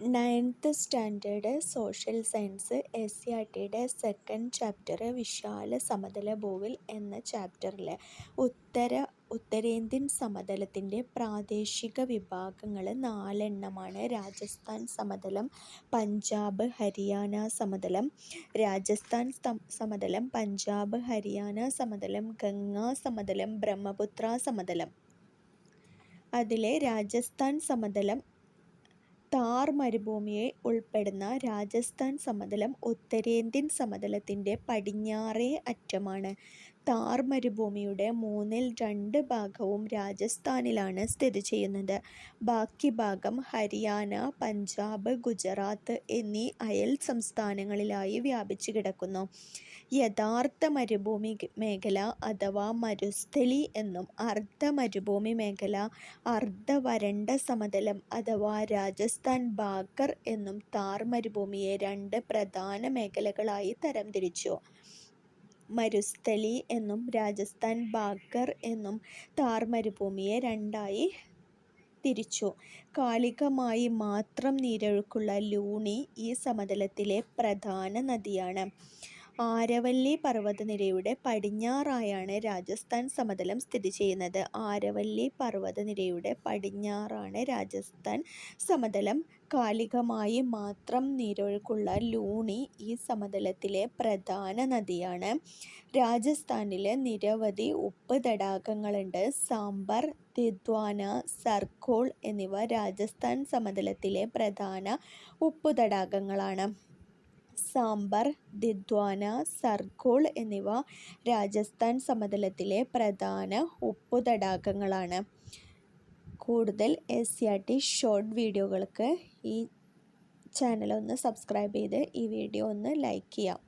Ninth standard social science S C R ടിയുടെ second chapter വിശാല സമതല ഭൂവിൽ എന്ന ചാപ്റ്ററിൽ ഉത്തര ഉത്തരേന്ത്യൻ സമതലത്തിന്റെ പ്രാദേശിക വിഭാഗങ്ങൾ നാലെണ്ണമാണ്. രാജസ്ഥാൻ സമതലം പഞ്ചാബ് ഹരിയാന സമതലം രാജസ്ഥാൻ സമതലം പഞ്ചാബ് ഹരിയാന സമതലം ഗംഗാ സമതലം ബ്രഹ്മപുത്ര സമതലം. അതിലെ രാജസ്ഥാൻ സമതലം താർ മരുഭൂമിയെ ഉൾപ്പെടുന്ന രാജസ്ഥാൻ സമതലം ഉത്തരേന്ത്യൻ സമതലത്തിന്റെ പടിഞ്ഞാറേ അറ്റമാണ്. താർ മരുഭൂമിയുടെ മൂന്നിൽ രണ്ട് ഭാഗവും രാജസ്ഥാനിലാണ് സ്ഥിതി ചെയ്യുന്നത്. ബാക്കി ഭാഗം ഹരിയാന പഞ്ചാബ് ഗുജറാത്ത് എന്നീ അയൽ സംസ്ഥാനങ്ങളിലായി വ്യാപിച്ചു കിടക്കുന്നു. യഥാർത്ഥ മരുഭൂമി മേഖല അഥവാ മരുസ്ഥലി എന്നും അർദ്ധ മരുഭൂമി മേഖല അർദ്ധ വരണ്ട സമതലം അഥവാ രാജസ്ഥാൻ ബാക്കർ എന്നും താർ മരുഭൂമിയെ രണ്ട് പ്രധാന മേഖലകളായി തരംതിരിച്ചു. മരുസ്ഥലി എന്നും രാജസ്ഥാൻ ബാക്കർ എന്നും താർ മരുഭൂമിയെ രണ്ടായി തിരിച്ചു. കാലികമായി മാത്രം നീരൊഴുക്കുള്ള ലൂണി ഈ സമതലത്തിലെ പ്രധാന നദിയാണ്. ആരവല്ലി പർവതനിരയുടെ പടിഞ്ഞാറായാണ് രാജസ്ഥാൻ സമതലം സ്ഥിതി ചെയ്യുന്നത്. ആരവല്ലി പർവതനിരയുടെ പടിഞ്ഞാറാണ് രാജസ്ഥാൻ സമതലം. കാലികമായി മാത്രം നീരൊഴുക്കുള്ള ലൂണി ഈ സമതലത്തിലെ പ്രധാന നദിയാണ്. രാജസ്ഥാനിലെ നിരവധി ഉപ്പ് തടാകങ്ങളുണ്ട്. സാമ്പർ തിദ്വാന സർക്കോൾ എന്നിവ രാജസ്ഥാൻ സമതലത്തിലെ പ്രധാന ഉപ്പ് തടാകങ്ങളാണ്. സാമ്പർ ദിദ്വാന സർക്കോൾ എന്നിവ രാജസ്ഥാൻ സമതലത്തിലെ പ്രധാന ഉപ്പു തടാകങ്ങളാണ്. കൂടുതൽ S C R T short വീഡിയോകൾക്ക് ഈ ചാനൽ ഒന്ന് സബ്സ്ക്രൈബ് ചെയ്ത് ഈ വീഡിയോ ഒന്ന് ലൈക്ക് ചെയ്യാം.